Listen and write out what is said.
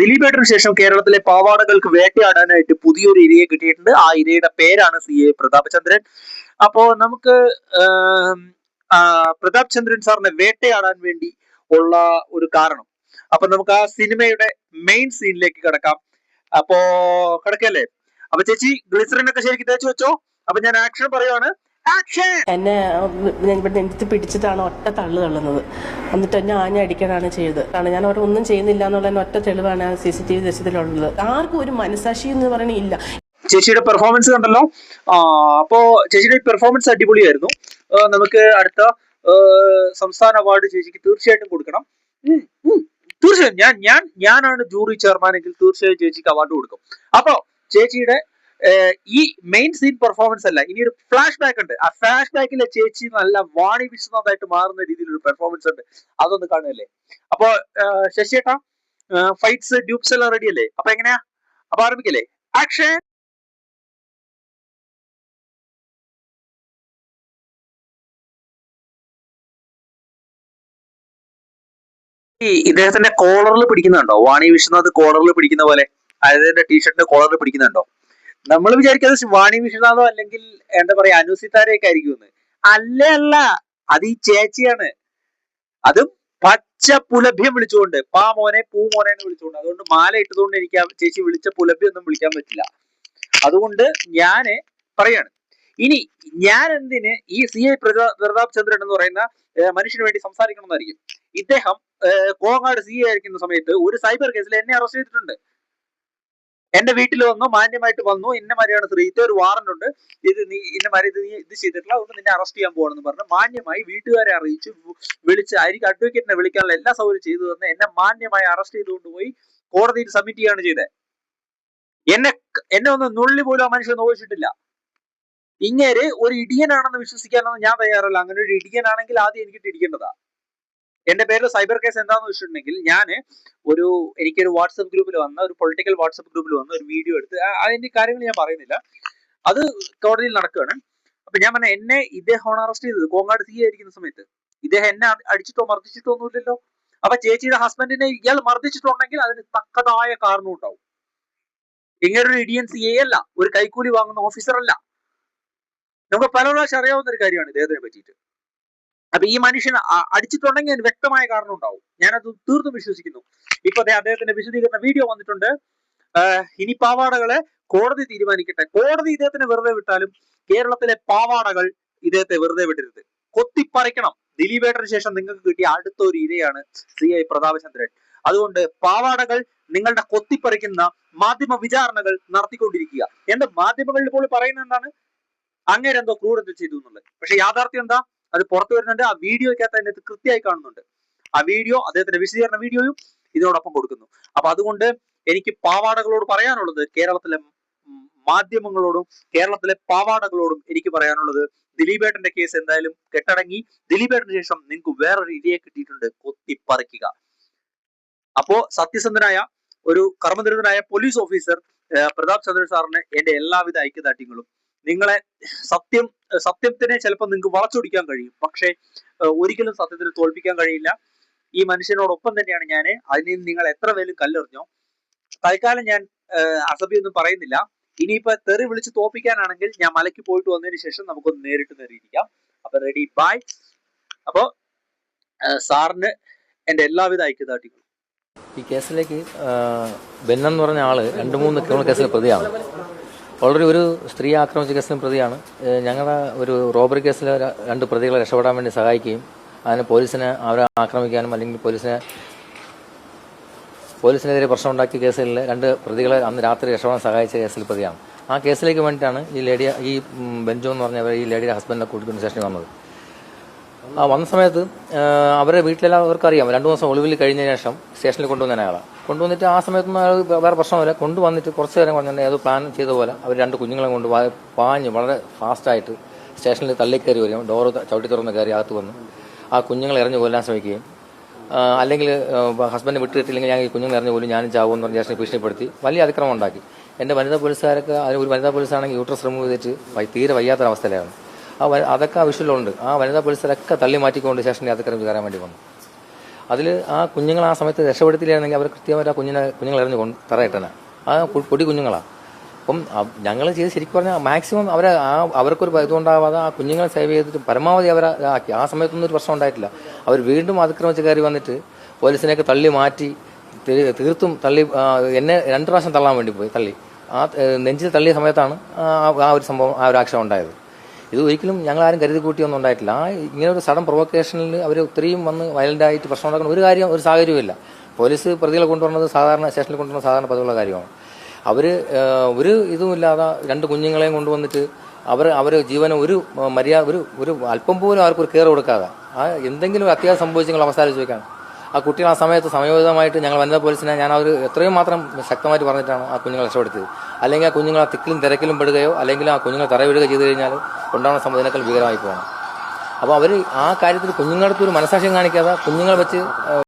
ദിലീപേട്ടന് ശേഷം കേരളത്തിലെ പാവാടകൾക്ക് വേട്ടയാടാനായിട്ട് പുതിയൊരു ഇരയെ കിട്ടിയിട്ടുണ്ട്. ആ ഇരയുടെ പേരാണ് സി എ പ്രതാപചന്ദ്രൻ അപ്പോ നമുക്ക് പ്രതാപ് ചന്ദ്രൻ സാറിനെ വേട്ടയാടാൻ വേണ്ടി ഉള്ള ഒരു കാരണം. അപ്പൊ നമുക്ക് ആ സിനിമയുടെ മെയിൻ സീനിലേക്ക് കിടക്കാം. അപ്പോ കിടക്കല്ലേ അപ്പൊ ചേച്ചി ഗ്ലിസറിനൊക്കെ ശരിക്കും തേച്ച് വെച്ചോ? അപ്പൊ ഞാൻ ആക്ഷൻ പറയുവാണ്. എന്നെ ഞാൻ ഇവിടെ നെഞ്ചത്ത് പിടിച്ചിട്ടാണ് ഒറ്റ തള്ളു തള്ളുന്നത്. എന്നിട്ട് എന്നെ ആഞ്ഞ അടിക്കാനാണ് ചെയ്തത്. കാരണം ഞാൻ അവിടെ ഒന്നും ചെയ്യുന്നില്ല എന്നുള്ള ഒറ്റ തെളിവാണ് സി സി ടി വി ദൃശ്യത്തിലുള്ളത്. ആർക്കും ഒരു മനസാക്ഷി എന്ന് പറയണില്ല ചേച്ചിയുടെ പെർഫോമൻസ് കണ്ടല്ലോ. അപ്പോ ചേച്ചിയുടെ പെർഫോമൻസ് അടിപൊളിയായിരുന്നു. നമുക്ക് അടുത്ത സംസ്ഥാന അവാർഡ് ചേച്ചിക്ക് തീർച്ചയായിട്ടും കൊടുക്കണം. തീർച്ചയായും ഞാൻ ഞാൻ ഞാനാണ് ജൂറി ചെയർമാൻ എങ്കിൽ തീർച്ചയായും ചേച്ചിക്ക് അവാർഡ് കൊടുക്കും. അപ്പോ ചേച്ചിയുടെ ഈ മെയിൻ സീൻ പെർഫോമൻസ് അല്ല. ഇനി ഒരു ഫ്ലാഷ് ബാക്ക് ഉണ്ട്. ആ ഫ്ലാഷ് ബാക്കിലെ ചേച്ചി നല്ല വാണി വിശ്വനാഥായിട്ട് മാറുന്ന രീതിയിൽ ഒരു പെർഫോമൻസ് ഉണ്ട്. അതൊന്ന് കാണുകയല്ലേ? അപ്പോ ശശിയേട്ടാ ഫൈറ്റ്സ് ഡ്യൂപ്സ് എല്ലാം റെഡി അല്ലേ? അപ്പൊ എങ്ങനെയാ? അപ്പൊ ആരംഭിക്കല്ലേ? ആക്ഷൻ ഈ ഇദ്ദേഹത്തിന്റെ കോളറിൽ പിടിക്കുന്നുണ്ടോ? വാണി വിശ്വനാഥ് കോളറിൽ പിടിക്കുന്ന പോലെ? അതായത് ടീഷർട്ടിന്റെ കോളറിൽ പിടിക്കുന്നുണ്ടോ? നമ്മൾ വിചാരിക്കുന്നത് വാണി വിശ്വനാഥോ അല്ലെങ്കിൽ എന്താ പറയാ അനുസിത്താരെയൊക്കെ ആയിരിക്കും എന്ന്. അല്ല അല്ല അത് ഈ ചേച്ചിയാണ്. അതും പച്ച പുലഭ്യം വിളിച്ചുകൊണ്ട് പാ മോനെ പൂ മോനെ എന്ന് വിളിച്ചുകൊണ്ട്. അതുകൊണ്ട് മാല ഇട്ടതുകൊണ്ട് എനിക്ക് ആ ചേച്ചി വിളിച്ച പുലഭ്യം ഒന്നും വിളിക്കാൻ പറ്റില്ല. അതുകൊണ്ട് ഞാൻ പറയാണ് ഇനി ഞാൻ എന്തിന് ഈ സി ഐ പ്രതാപ് ചന്ദ്രൻ എന്ന് പറയുന്ന മനുഷ്യന് വേണ്ടി സംസാരിക്കണമെന്നായിരിക്കും. ഇദ്ദേഹം കോങ്ങാട് സി ഐ ആയിരിക്കുന്ന സമയത്ത് ഒരു സൈബർ കേസിൽ എന്നെ അറസ്റ്റ് ചെയ്തിട്ടുണ്ട്. എന്റെ വീട്ടിൽ വന്നു മാന്യമായിട്ട് വന്നു. ഇന്ന മാതിരിയാണ് സ്ത്രീത്തെ ഒരു വാറന്റ് ഉണ്ട്. ഇത് നീ ഇന്ന മാതിരി ഇത് നീ ഇത് ചെയ്തിട്ടില്ല. അതുകൊണ്ട് നിന്നെ അറസ്റ്റ് ചെയ്യാൻ പോകണമെന്ന് പറഞ്ഞു മാന്യമായി വീട്ടുകാരെ അറിയിച്ച് വിളിച്ച് ആയിരിക്കും അഡ്വക്കേറ്റിനെ വിളിക്കാനുള്ള എല്ലാ സൗകര്യം ചെയ്തു തന്ന് എന്നെ മാന്യമായി അറസ്റ്റ് ചെയ്തുകൊണ്ട് പോയി കോടതിയിൽ സബ്മിറ്റ് ചെയ്യാണ് ചെയ്തത് എന്നെ എന്നെ ഒന്ന് നുള്ളി പോലും ആ മനുഷ്യൻ നോവിച്ചിട്ടില്ല. ഇങ്ങേര് ഒരു ഇടിയനാണെന്ന് വിശ്വസിക്കാനൊന്നും ഞാൻ തയ്യാറല്ല. അങ്ങനെ ഒരു ഇടിയനാണെങ്കിൽ ആദ്യം എനിക്ക് ഇടിക്കേണ്ടതാ. എന്റെ പേരിൽ സൈബർ കേസ് എന്താന്ന് വെച്ചിട്ടുണ്ടെങ്കിൽ ഞാൻ ഒരു എനിക്കൊരു വാട്സപ്പ് ഗ്രൂപ്പിൽ വന്ന ഒരു പൊളിറ്റിക്കൽ വാട്സപ്പ് ഗ്രൂപ്പിൽ വന്ന ഒരു വീഡിയോ എടുത്ത് അതിന്റെ കാര്യങ്ങൾ ഞാൻ പറയുന്നില്ല. അത് കോടതിയിൽ നടക്കുകയാണ് അപ്പൊ ഞാൻ പറഞ്ഞ എന്നെ ഇദ്ദേഹമാണ് അറസ്റ്റ് ചെയ്തത്. കോങ്ങാട് സി ആയിരിക്കുന്ന സമയത്ത്. ഇദ്ദേഹം എന്നെ അടിച്ചിട്ടോ മർദ്ദിച്ചിട്ടോ ഒന്നുമില്ലല്ലോ അപ്പൊ ചേച്ചിയുടെ ഹസ്ബൻഡിനെ ഇയാൾ മർദ്ദിച്ചിട്ടുണ്ടെങ്കിൽ അതിന് തക്കതായ കാരണം ഉണ്ടാവും. ഇങ്ങനെ ഒരു ഇഡിയൻ സി എ അല്ല. ഒരു കൈക്കൂലി വാങ്ങുന്ന ഓഫീസർ അല്ല. നമുക്ക് പല പ്രാവശ്യം അറിയാവുന്ന ഒരു കാര്യമാണ് ഇദ്ദേഹത്തിനെ പറ്റിയിട്ട്. അപ്പൊ ഈ മനുഷ്യൻ അടിച്ചിട്ടുണ്ടെങ്കിൽ അതിന് വ്യക്തമായ കാരണം ഉണ്ടാവും. ഞാനത് തീർത്തും വിശ്വസിക്കുന്നു. ഇപ്പൊ അദ്ദേഹത്തിന്റെ വിശദീകരണ വീഡിയോ വന്നിട്ടുണ്ട്. ഇനി പാവാടകളെ കോടതി തീരുമാനിക്കട്ടെ. കോടതി ഇദ്ദേഹത്തിന് വെറുതെ വിട്ടാലും കേരളത്തിലെ പാവാടകൾ ഇദ്ദേഹത്തെ വെറുതെ വിടരുത്. കൊത്തിപ്പറിക്കണം. ദിലീപേട്ടന് ശേഷം നിങ്ങൾക്ക് കിട്ടിയ അടുത്ത ഒരു ഇരയാണ് സി ഐ പ്രതാപചന്ദ്രൻ. അതുകൊണ്ട് പാവാടകൾ നിങ്ങളുടെ കൊത്തിപ്പറിക്കുന്ന മാധ്യമ വിചാരണകൾ നടത്തിക്കൊണ്ടിരിക്കുക. എന്ത് മാധ്യമങ്ങളിൽ പോലും പറയുന്നത് എന്താണ്? അങ്ങേരെന്തോ ക്രൂരത ചെയ്തു എന്നുള്ളത്. പക്ഷെ യാഥാർത്ഥ്യം എന്താ? അത് പുറത്തു വരുന്നുണ്ട്. ആ വീഡിയോയ്ക്കകത്ത് അതിനകത്ത് കൃത്യമായി കാണുന്നുണ്ട്. ആ വീഡിയോ അദ്ദേഹത്തിന്റെ വിശദീകരണ വീഡിയോയും ഇതിനോടൊപ്പം കൊടുക്കുന്നു. അപ്പൊ അതുകൊണ്ട് എനിക്ക് പാവാടകളോട് പറയാനുള്ളത് കേരളത്തിലെ മാധ്യമങ്ങളോടും കേരളത്തിലെ പാവാടകളോടും എനിക്ക് പറയാനുള്ളത് ദിലീപേട്ടന്റെ കേസ് എന്തായാലും കെട്ടടങ്ങി. ദിലീപേട്ടന് ശേഷം നിങ്ങൾക്ക് വേറൊരു ഇരയെ കിട്ടിയിട്ടുണ്ട്. കൊത്തിപ്പറിക്കുക. അപ്പോ സത്യസന്ധനായ ഒരു കർമ്മനിരതനായ പോലീസ് ഓഫീസർ പ്രതാപ് ചന്ദ്രൻ സാറിന് എന്റെ എല്ലാവിധ ഐക്യദാർഢ്യങ്ങളും നിങ്ങളെ സത്യം സത്യത്തിനെ ചിലപ്പോൾ നിങ്ങൾക്ക് വളച്ചൊടിക്കാൻ കഴിയും. പക്ഷേ ഒരിക്കലും സത്യത്തിന് തോൽപ്പിക്കാൻ കഴിയില്ല. ഈ മനുഷ്യനോടൊപ്പം തന്നെയാണ് ഞാൻ അതിൽ നിന്ന് നിങ്ങൾ എത്ര പേരും കല്ലെറിഞ്ഞോ? തൽക്കാലം ഞാൻ അസഭി ഒന്നും പറയുന്നില്ല. ഇനിയിപ്പോ തെറി വിളിച്ച് തോപ്പിക്കാനാണെങ്കിൽ ഞാൻ മലയ്ക്ക് പോയിട്ട് വന്നതിന് ശേഷം നമുക്കൊന്ന് നേരിട്ട് നേരിയിരിക്കാം അപ്പൊ റെഡി ബൈ അപ്പോ സാറിന് എന്റെ എല്ലാവിധ ഐക്യദാർഢ്യങ്ങളും. ഈ കേസിലേക്ക് ബെന്നെന്ന് പറഞ്ഞ ആൾ രണ്ട് മൂന്ന് കേസിൽ പ്രതിയാണ്. ഓൾറെഡി ഒരു സ്ത്രീ ആക്രമിച്ച കേസിലും പ്രതിയാണ്. ഞങ്ങളുടെ ഒരു റോബറി കേസിൽ രണ്ട് പ്രതികളെ രക്ഷപ്പെടാൻ വേണ്ടി സഹായിക്കുകയും അതിന് പോലീസിനെ അവരെ ആക്രമിക്കാനും അല്ലെങ്കിൽ പോലീസിനെ പോലീസിനെതിരെ പ്രശ്നം ഉണ്ടാക്കിയ കേസുകളിൽ രണ്ട് പ്രതികളെ അന്ന് രാത്രി രക്ഷപ്പെടാൻ സഹായിച്ച കേസിൽ പ്രതിയാണ്. ആ കേസിലേക്ക് വേണ്ടിയിട്ടാണ് ഈ ലേഡി ഈ ബെഞ്ചു എന്ന് പറഞ്ഞവർ ഈ ലേഡിയുടെ ഹസ്ബൻഡിനെ കൂട്ടിക്കൊണ്ട് സ്റ്റേഷനിൽ വന്നത്. ആ വന്ന സമയത്ത് അവരെ വീട്ടിലെല്ലാം അവർക്കറിയാം രണ്ടു മാസം ഒളിവിൽ കഴിഞ്ഞ ശേഷം സ്റ്റേഷനിൽ കൊണ്ടുവന്ന അയാളെ കൊണ്ടുവന്നിട്ട് ആ സമയത്തൊന്നും അയാൾ വേറെ പ്രശ്നമില്ല കൊണ്ടുവന്നിട്ട് കുറച്ച് നേരം കൊണ്ടുവന്നെ ഏതോ പ്ലാൻ ചെയ്ത പോലെ അവർ രണ്ട് കുഞ്ഞുങ്ങളെ കൊണ്ട് പാഞ്ഞ് വളരെ ഫാസ്റ്റായിട്ട് സ്റ്റേഷനിൽ തള്ളി വരും ഡോറ് ഡോർ ചവിട്ടി തുറന്ന് കയറി അകത്ത് വന്ന് ആ കുഞ്ഞുങ്ങളെ എറിഞ്ഞു കൊല്ലാൻ ശ്രമിക്കുകയും അല്ലെങ്കിൽ ഹസ്ബൻഡ് വിട്ടുകിട്ടില്ലെങ്കിൽ ഞാൻ ഈ കുഞ്ഞുങ്ങൾ എറിഞ്ഞു പോലും ഞാനും ചാവുമെന്ന് പറഞ്ഞ് സ്റ്റേഷനിൽ ഭീഷണിപ്പെടുത്തി വലിയ അതിക്രമം ഉണ്ടാക്കി. എന്റെ വനിതാ പോലീസുകാരൊക്കെ ഒരു വനിതാ പോലീസാണെങ്കിൽ യൂട്രസ് റിമൂവ് ചെയ്തിട്ട് തീരെ വയ്യാത്തൊരവസ്ഥയിലായിരുന്നു. ആ അതൊക്കെ ആ വിഷയമുണ്ട് ആ വനിതാ പോലീസിലൊക്കെ തള്ളി മാറ്റിക്കൊണ്ട് ശേഷം അതിക്രമം കയറാൻ വേണ്ടി വന്നു. അതിൽ ആ കുഞ്ഞുങ്ങൾ ആ സമയത്ത് രക്ഷപ്പെടുത്തിയില്ലായിരുന്നെങ്കിൽ അവർ കൃത്യമായിട്ട് ആ കുഞ്ഞിനെ കുഞ്ഞുങ്ങൾ എറിഞ്ഞ് കൊണ്ട് തറയിട്ടനെ ആ പൊടി കുഞ്ഞുങ്ങളാണ് അപ്പം ഞങ്ങൾ ചെയ്ത് ശരിക്കും പറഞ്ഞാൽ മാക്സിമം അവരെ ആ അവർക്കൊരു ഇതുണ്ടാവാതെ ആ കുഞ്ഞുങ്ങളെ സേവ് ചെയ്തിട്ട് പരമാവധി അവരെ ആക്കി ആ സമയത്തൊന്നും ഒരു പ്രശ്നം ഉണ്ടായിട്ടില്ല. അവർ വീണ്ടും അതിക്രമിച്ച് കയറി വന്നിട്ട് പോലീസിനെയൊക്കെ തള്ളി മാറ്റി തീർത്തും തള്ളി എന്നെ രണ്ട് പ്രാവശ്യം തള്ളാൻ വേണ്ടി പോയി തള്ളി. ആ നെഞ്ചിൽ തള്ളിയ സമയത്താണ് ആ ആ ഒരു സംഭവം ആ ഒരു ആക്ഷൻ ഉണ്ടായത്. ഇത് ഒരിക്കലും ഞങ്ങൾ ആരും കരുതി കൂട്ടിയൊന്നും ഉണ്ടായിട്ടില്ല. ആ ഇങ്ങനെ ഒരു സഡൻ പ്രൊവക്കേഷനിൽ അവർ ഒത്തിരിയും വന്ന് വയലന്റ് ആയിട്ട് പ്രശ്നം ഉണ്ടാക്കുന്ന ഒരു കാര്യം ഒരു സാഹചര്യമില്ല പോലീസ് പ്രതികളെ കൊണ്ടുവന്നത് സാധാരണ സ്റ്റേഷനിൽ കൊണ്ടുവന്ന സാധാരണ പതിവുള്ള കാര്യമാണ്. അവർ ഒരു ഇതുമില്ലാതെ രണ്ട് കുഞ്ഞുങ്ങളെയും കൊണ്ടുവന്നിട്ട് അവർ അവർ ജീവന ഒരു മര്യാദ ഒരു ഒരു അല്പം പോലും അവർക്ക് ഒരു കെയർ കൊടുക്കാതെ ആ എന്തെങ്കിലും അത്യാവശ്യം സംഭവിച്ചെങ്കിൽ അവസാനം ചോദിക്കാൻ ആ കുട്ടികൾ ആ സമയത്ത് സമയോചിതമായിട്ട് ഞങ്ങൾ വനിതാ പോലീസിനെ ഞാൻ അവർ എത്രയും മാത്രം ശക്തമായിട്ട് പറഞ്ഞിട്ടാണ് ആ കുഞ്ഞുങ്ങളെ രക്ഷപ്പെടുത്തിയത്. അല്ലെങ്കിൽ ആ കുഞ്ഞുങ്ങൾ ആ തിക്കിലും തിരക്കിലും പെടുകയോ അല്ലെങ്കിൽ ആ കുഞ്ഞുങ്ങൾ തറവിടുകയോ ചെയ്തു കഴിഞ്ഞാൽ ഉണ്ടാവുന്ന സംഭവത്തിനേക്കാൾ ഭീകരമായി പോകണം അപ്പോൾ അവർ ആ കാര്യത്തിൽ കുഞ്ഞുങ്ങളുടെ ഒരു മനസാക്ഷ്യം കാണിക്കാതെ കുഞ്ഞുങ്ങളെ വെച്ച്